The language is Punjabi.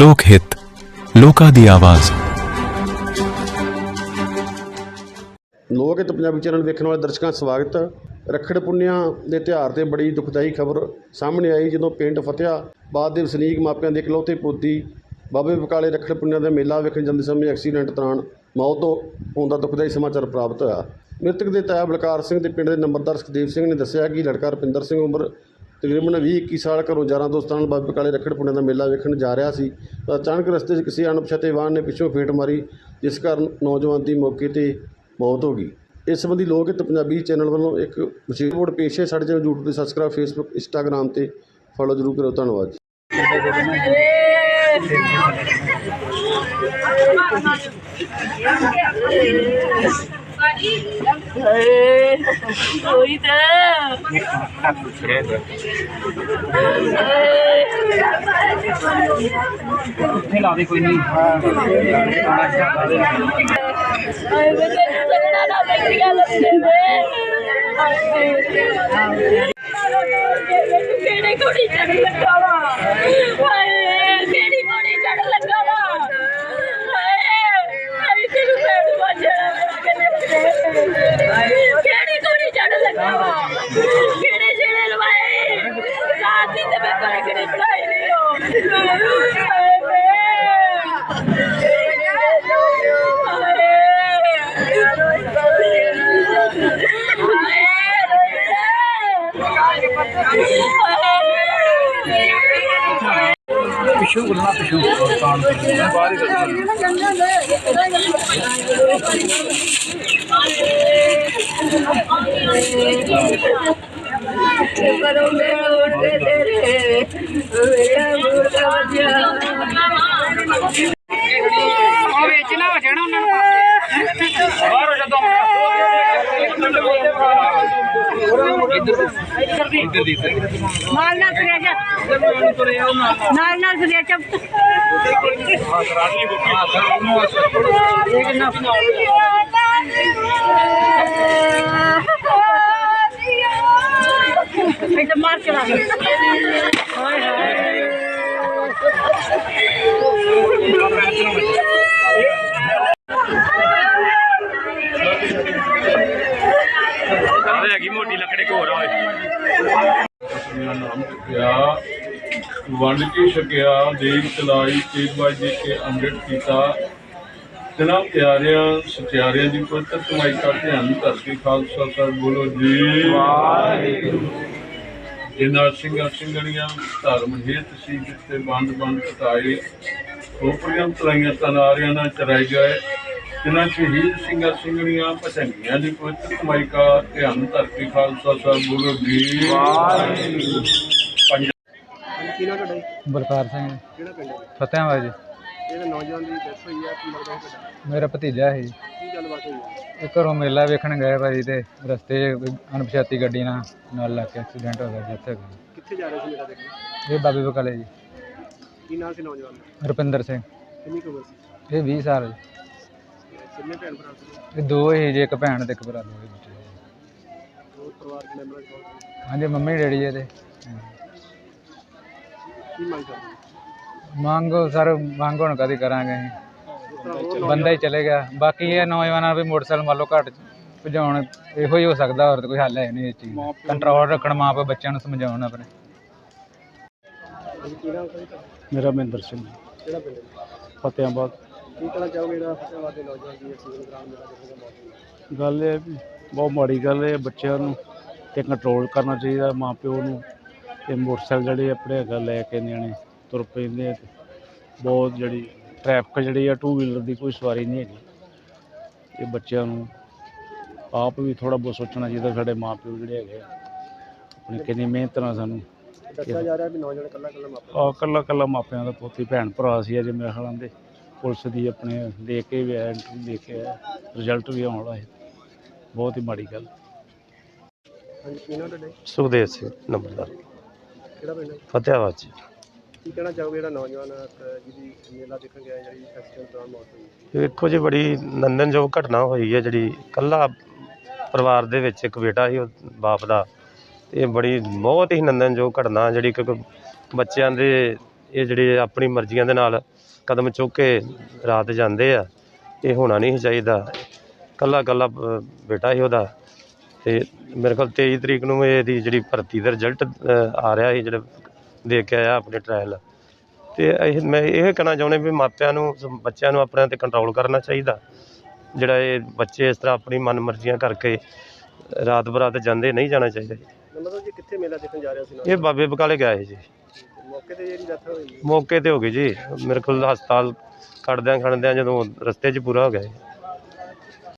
ਲੋਕ ਹਿੱਤ, ਲੋਕਾਂ ਦੀ ਆਵਾਜ਼। ਲੋਕ ਹਿੱਤ ਪੰਜਾਬੀ ਚੈਨਲ ਵੇਖਣ ਵਾਲੇ ਦਰਸ਼ਕਾਂ ਦਾ ਸਵਾਗਤ। ਹੈ ਰੱਖੜ ਪੁੰਨਿਆ ਦੇ ਤਿਉਹਾਰ ਤੇ ਬੜੀ ਦੁਖਦਾਈ ਖਬਰ ਸਾਹਮਣੇ ਆਈ, ਜਦੋਂ ਪਿੰਡ ਫਤਿਆ ਫਤਿਆਬਾਦ ਦੇ ਵਸਨੀਕ ਮਾਪਿਆਂ ਦੇ ਇਕਲੌਤੇ ਪੋਤੀ ਬਾਬੇ ਬਕਾਲੇ ਰੱਖੜ ਪੁੰਨਿਆ ਦਾ ਮੇਲਾ ਵੇਖਣ ਜਾਂਦੇ ਸਮੇਂ ਐਕਸੀਡੈਂਟ ਦੌਰਾਨ ਮੌਤ ਹੋਣ ਦਾ ਦੁਖਦਾਈ ਸਮਾਚਾਰ ਪ੍ਰਾਪਤ ਹੋਇਆ। ਮ੍ਰਿਤਕ ਦੇ ਤਾਇਆ ਬਲਕਾਰ ਸਿੰਘ ਦੇ ਪਿੰਡ ਦੇ ਨੰਬਰਦਾਰ ਸੁਖਦੇਵ ਸਿੰਘ ਨੇ ਦੱਸਿਆ ਕਿ ਲੜਕਾ ਰੁਪਿੰਦਰ ਸਿੰਘ ਉਮਰ ਤਕਰੀਬਨ 20 21 ਸਾਲ ਘਰੋਂ ਯਾਰਾਂ ਦੋਸਤਾਂ ਨਾਲ ਬਾਬੇ ਬਕਾਲੇ ਰੱਖੜ ਪੁੰਨਿਆ ਦਾ ਮੇਲਾ ਵੇਖਣ ਜਾ ਰਿਹਾ ਸੀ। ਤਾਂ ਅਚਾਨਕ ਰਸਤੇ 'ਚ ਕਿਸੇ ਅਣਪਛਾਤੇ ਵਾਹਨ ਨੇ ਪਿੱਛੋਂ ਫੇਟ ਮਾਰੀ, ਜਿਸ ਕਾਰਨ ਨੌਜਵਾਨ ਦੀ ਮੌਕੇ ਤੇ ਮੌਤ ਹੋ ਗਈ। ਇਸ ਸੰਬੰਧੀ ਲੋਕ ਹਿੱਤ ਪੰਜਾਬੀ ਚੈਨਲ ਵੱਲੋਂ ਇੱਕ ਵਿਸ਼ੇਸ਼ ਰਿਪੋਰਟ ਪੇਸ਼ ਹੈ। ਸਾਡੇ ਚੈਨਲ YouTube ਤੇ ਸਬਸਕ੍ਰਾਈਬ Facebook, Instagram ਤੇ ਫੋਲੋ ਜ਼ਰੂਰ ਕਰੋ ਧੰਨਵਾਦ ਜੀ। ਕੋਈ ਤਾਂ ਆਏ ਵੇ ਤੈਨੂੰ ਲੱਗਣਾ ਨਾ ਲੱਗੀਆਂ ਲੱਗੇ ਕਿਹੜੀ ਕੁੜੀ ਚੜ ਲੱਗਾ ਵਾ ਹਾਏ ਕਿਹੜੀ ਕੁੜੀ ਚੜ ਲੱਗਾ ਵਾ ਹਾਏ ਅਈ ਤੈਨੂੰ ਪੈਰ ਵੱਜਣਾ ਮੇਰਾ ਕਿੰਨੇ ਕਿਹੜੀ ਕੁੜੀ ਚੜ ਲੱਗਾ ਵਾ ਕਿਹੜੇ ਜਿਹੜੇ ਲਵਾਏ ਰਾਤ ਦੀ ਤੇ ਮੈਂ ਕਰ ਕਿਹੜੀ ਬਣਾਈ ਨਹੀਂ ਹੋ ਹਾਏ ਪਿੱਛੋਂ ਗੁੱਲਣਾ ਪਿੱਛੋਂ ਕਾਨ ਬਾਹਰ ਹੀ ਕਰੋ ਮੇਰੇ ਤੇਰੇ ਮੇਰਾ ਮੁਰਦਾ ਵਜਿਆ ਉਹ ਵੇਚਣਾ ਹੋ ਜਾਣਾ ਉਹਨਾਂ ਨੂੰ ਬਾਹਰ ਹੋ ਜਾ ਇੱਧਰ ਦੀ? ਨਾਲ ਨਾਲ ਫਿਰਿਆ ਜਾ। ਨਾਲ ਨਾਲ ਫਿਰਿਆ ਚੱਪ ਇੱਥੇ ਮਾਰ ਕੇ ਲਾ ਹਾਏ ਹਾਏ। ਹੈਗੀ ਮੋਟੀ ਲੱਕੜੇ ਘੋਰ ਹੋਏ ਨਾਮ ਕਿਆ ਵੰਡ ਕੇ ਛਕਿਆ ਦੇਗ ਚਲਾਈ ਤੇਗ ਬਾਜੀ ਕੇ ਅੰਮ੍ਰਿਤ ਕੀਤਾ। ਜਨਾ ਪਿਆਰਿਆਂ ਸਤਿਆਰਿਆਂ ਦੀ ਪਵਿੱਤਰ ਕਮਾਈ ਦਾ ਧਿਆਨ ਧਰ ਕੇ ਖਾਲਸਾ ਸਾਹਿਬ ਬੋਲੋ ਜੀ। ਵਾਹਿਗੁਰੂ। ਜਿਨ੍ਹਾਂ ਸਿੰਘਾਂ ਸਿੰਘਣੀਆਂ ਧਰਮ ਹੇਤ ਸੀ ਜਿੱਤੇ ਬੰਦ ਬੰਦ ਕਟਾਏ ਖੋਪੜੀਆਂ ਤਰਾਈਆਂ ਤਨਾਰਿਆਂ ਨਾਲ ਚਰਾਈ ਗਏ। ਜਿਨ੍ਹਾਂ ਸ਼ਹੀਦ ਸਿੰਘਾਂ ਸਿੰਘਣੀਆਂ ਪਛੰਗੀਆਂ ਦੀ ਪਵਿੱਤਰ ਕਮਾਈ ਦਾ ਧਿਆਨ ਧਰ ਕੇ ਖਾਲਸਾ ਸਾਹਿਬ ਬੋਲੋ ਜੀ। ਵਾਹਿਗੁਰੂ। ਬਲਕਾਰ ਸਿੰਘ। ਕਿਹੜਾ ਪਿੰਡ ਹੈ? ਫਤਿਆਬਾਦ ਜੀ। ਜਿਹੜਾ ਨੌਜਵਾਨ ਦੀ ਡੈਥ ਹੋਈ ਹੈ ਕੀ ਲੱਗਦਾ ਹੈ ਤੁਹਾਡਾ? ਮੇਰਾ ਭਤੀਜਾ ਸੀ। ਕੀ ਗੱਲਬਾਤ ਹੋਈ ਹੈ ਇਹ ਘਰੋਂ ਮੇਲਾ ਵੇਖਣ ਗਏ ਭਾਜੀ ਤੇ ਰਸਤੇ 'ਚ ਕੋਈ ਅਣਪਛਾਤੀ ਗੱਡੀ ਨਾਲ ਨਾਲ ਲੱਗ ਕੇ ਐਕਸੀਡੈਂਟ ਹੋ ਗਿਆ ਡੈਥ ਹੋ ਕਿੱਥੇ ਜਾ ਰਹੇ ਸੀ ਮੇਰਾ ਦੇਖਣ? ਇਹ ਬਾਬੇ ਬਕਾਲੇ ਜੀ। ਕੀ ਨਾਮ ਸੀ ਨੌਜਵਾਨ ਦਾ? ਰੁਪਿੰਦਰ ਸਿੰਘ। ਕਿੰਨੀ ਕੁ ਉਮਰ ਸੀ? ਇਹ 20 ਸਾਲ ਜੀ। ਕਿੰਨੇ ਭੈਣ ਭਰਾ ਸੀ ਇਹ ਦੋ ਹੀ ਜੇ ਇੱਕ ਭੈਣ ਤੇ ਇੱਕ ਭਰਾ ਦੋ ਹੀ ਬੱਚੇ। ਜੀ। ਹੋਰ ਪਰਿਵਾਰ ਦੇ ਮੈਂਬਰਾਂ ਕੋਲ ਹਾਂਜੀ ਮੰਮੀ ਡੈਡੀ ਇਹਦੇ। ਕੀ ਮੰਗ ਕਰਦੇ ਮੰਗੋ ਸਰ ਮੰਗ ਹੁਣ ਕਦੀ ਕਰਾਂਗੇ ਅਸੀਂ। ਬੰਦਾ ਹੀ ਚਲੇ ਗਿਆ। ਬਾਕੀ ਇਹ ਨੌਜਵਾਨਾਂ ਵੀ ਮੋਟਰਸਾਈਕਲ ਮੰਨ ਲਓ ਘੱਟ ਭਜਾਉਣ ਇਹੋ ਹੀ ਹੋ ਸਕਦਾ ਹੋਰ ਤਾਂ ਕੋਈ ਹੱਲ ਹੈ ਨਹੀਂ ਇਸ ਚੀਜ਼ ਦਾ। ਕੰਟਰੋਲ ਰੱਖਣ ਮਾਂ ਪਿਓ ਬੱਚਿਆਂ ਨੂੰ ਸਮਝਾਉਣ ਆਪਣੇ। ਕੀ ਨਾਮ ਸੀ ਮੇਰਾ ਮਹਿੰਦਰ ਸਿੰਘ। ਕਿਹੜਾ ਪਿੰਡ ਹੈ? ਫਤਿਆਬਾਦ ਕੀ ਕਹਿਣਾ ਚਾਹੋਗੇ ਜਿਹੜਾ ਫਤਿਆਬਾਦ ਦੇ ਨੌਜਵਾਨ ਦੀ ਐਕਸੀਡੈਂਟ ਦੌਰਾਨ ਮੇਰਾ ਦੇਖਣ ਦਾ ਮੌਤ ਹੋਈ ਗੱਲ ਇਹ ਵੀ ਬਹੁਤ ਮਾੜੀ ਗੱਲ ਹੈ ਬੱਚਿਆਂ ਨੂੰ ਤੇ ਕੰਟਰੋਲ ਕਰਨਾ ਚਾਹੀਦਾ ਮਾਂ ਪਿਓ ਨੂੰ। ਤੇ ਮੋਟਰਸਾਈਕਲ ਜਿਹੜੇ ਆਪਣੇ ਹੈਗਾ ਲੈ ਕੇ ਨਿਆਣੇ ਤੁਰ ਪੈਂਦੇ ਆ ਤੇ ਬਹੁਤ ਜਿਹੜੀ ਟ੍ਰੈਫਿਕ ਜਿਹੜੀ ਆ ਟੂ ਵੀਲਰ ਦੀ ਕੋਈ ਸਵਾਰੀ ਨਹੀਂ ਹੈਗੀ। ਇਹ ਬੱਚਿਆਂ ਨੂੰ ਆਪ ਵੀ ਥੋੜਾ ਬਹੁਤ ਸੋਚਣਾ ਚਾਹੀਦਾ ਸਾਡੇ ਮਾਂ ਪਿਓ ਜਿਹੜੇ ਹੈਗੇ ਆ ਆਪਣੀ ਕਿੰਨੀ ਮਿਹਨਤ ਨਾਲ ਸਾਨੂੰ ਦੱਸਿਆ ਜਾ ਰਿਹਾ ਵੀ ਨੌਜਵਾਨ ਮਾਪਾ ਆ ਕੱਲਾ ਕੱਲਾ ਮਾਪਿਆਂ ਦਾ ਪੋਤੀ ਭੈਣ ਭਰਾ ਸੀ ਅਜੇ ਮੇਰੇ ਖਿਆਲਾਂ ਦੇ ਪੁਲਿਸ ਦੀ ਆਪਣੇ ਦੇ ਕੇ ਵੀ ਆਇਆ ਇੰਟਰਵਿਊ ਦੇ ਕੇ ਆਇਆ। ਰਿਜ਼ਲਟ ਵੀ ਆਉਣ ਵਾਲਾ ਹੈ। ਬਹੁਤ ਹੀ ਮਾੜੀ ਗੱਲ। ਹਾਂਜੀ ਕੀ ਨਾਮ ਤੁਹਾਡੇ ਸੁਖਦੇਵ ਸਿੰਘ ਨੰਬਰਦਾਰ। ਕਿਹੜਾ ਪਿੰਡ ਹੈ? ਫਤਿਆਬਾਦ ਜੀ। ਕੀ ਕਹਿਣਾ ਚਾਹੋਗੇ ਜਿਹੜਾ ਨੌਜਵਾਨ ਅਹ, ਜਿਹਦੀ ਮੇਲਾ ਦੇਖਣ ਗਿਆ ਜਿਹੜੀ ਐਕਸੀਡੈਂਟ ਦੌਰਾਨ ਮੌਤ ਹੋਈ? ਵੇਖੋ ਜੀ ਬੜੀ ਨੰਦਨਯੋਗ ਘਟਨਾ ਹੋਈ ਹੈ ਜਿਹੜੀ ਕੱਲਾ ਪਰਿਵਾਰ ਦੇ ਵਿੱਚ ਇੱਕ ਬੇਟਾ ਸੀ ਉਹ ਬਾਪ ਦਾ। ਇਹ ਬੜੀ ਬਹੁਤ ਹੀ ਨੰਦਨਯੋਗ ਘਟਨਾ ਜਿਹੜੀ ਕਿ ਬੱਚਿਆਂ ਦੇ ਇਹ ਜਿਹੜੇ ਆਪਣੀ ਮਰਜ਼ੀਆਂ ਦੇ ਨਾਲ ਕਦਮ ਚੁੱਕ ਕੇ ਰਾਤ ਜਾਂਦੇ ਆ ਇਹ ਹੋਣਾ ਨਹੀਂ ਚਾਹੀਦਾ। ਕੱਲਾ ਕੱਲਾ ਬੇਟਾ ਸੀ ਉਹਦਾ ਤੇ ਮੇਰੇ ਕੋਲ 23 ਤਰੀਕ ਨੂੰ ਇਹਦੀ ਜਿਹੜੀ ਭਰਤੀ ਦਾ ਰਿਜ਼ਲਟ ਆ ਰਿਹਾ ਸੀ ਜਿਹੜਾ ਦੇ ਕੇ ਆਇਆ ਆਪਣੇ ਟ੍ਰਾਇਲ ਤੇ ਇਹ ਮੈਂ ਇਹ ਕਹਿਣਾ ਚਾਹੁੰਦਾ ਵੀ ਮਾਪਿਆਂ ਨੂੰ ਬੱਚਿਆਂ ਨੂੰ ਆਪਣੇ ਤੇ ਕੰਟਰੋਲ ਕਰਨਾ ਚਾਹੀਦਾ। ਜਿਹੜਾ ਇਹ ਬੱਚੇ ਇਸ ਤਰ੍ਹਾਂ ਆਪਣੀ ਮਨਮਰਜ਼ੀਆਂ ਕਰਕੇ ਰਾਤ ਬਰਾਤ ਜਾਂਦੇ ਨਹੀਂ ਜਾਣਾ ਚਾਹੀਦਾ। ਮਤਲਬ ਜੀ ਕਿੱਥੇ ਮੇਲਾ ਦੇਖਣ ਜਾ ਰਿਹਾ ਸੀ ਇਹ ਬਾਬੇ ਬਕਾਲੇ ਗਿਆ ਸੀ। ਜੀ ਮੌਕੇ ਤੇ ਜਿਹੜੀ ਡੈਥ ਹੋਈ ਮੌਕੇ ਤੇ ਹੋ ਗਈ ਜੀ। ਮੇਰੇ ਕੋਲ ਹਸਪਤਾਲ ਕੱਢਦਿਆਂ ਖੜਦਿਆਂ ਜਦੋਂ ਰਸਤੇ 'ਚ ਪੂਰਾ ਹੋ ਗਿਆ ਜੀ।